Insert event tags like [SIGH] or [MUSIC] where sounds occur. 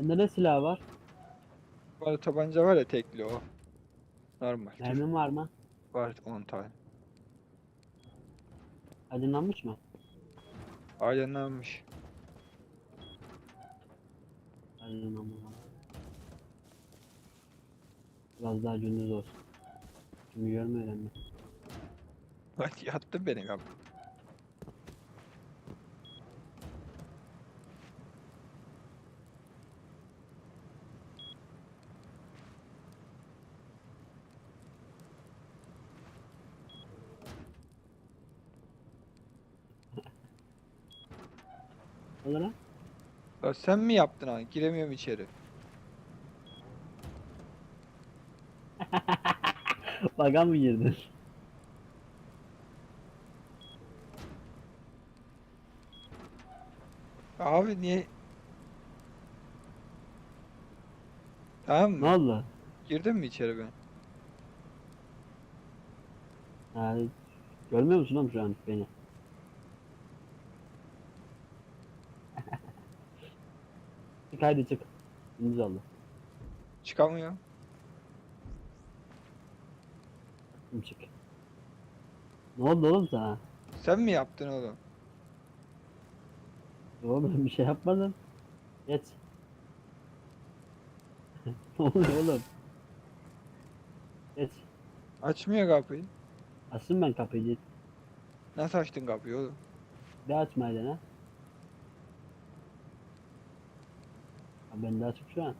Sende ne silah var? Var tabanca var ya tekli o. Normal. Mermin var mı? Var 10 tane. Aydınlanmış mı? Aydınlanmış. Aydınlanmış. Biraz daha gündüz olsun. Şimdi görmüyorum ben. Hadi yattı beni kapı. Ya sen mi yaptın ha? Giremiyorum içeri. [LAUGHS] Baga mı girdin? Abi niye? Tamam Ne mı? oldu? Girdin mi içeri ben? Yani görmüyor musun oğlum şu an beni? Çık haydi çık. Oldu. Çıkamıyorum. Şimdi çık. Ne oldu oğlum sana? Sen mi yaptın oğlum? Oğlum bir şey yapmadım. Geç. [LAUGHS] ne oluyor oğlum? Geç. Açmıyor kapıyı. Açtım ben kapıyı. Nasıl açtın kapıyı oğlum? Bir açmayı dene. Ben de açık şu an.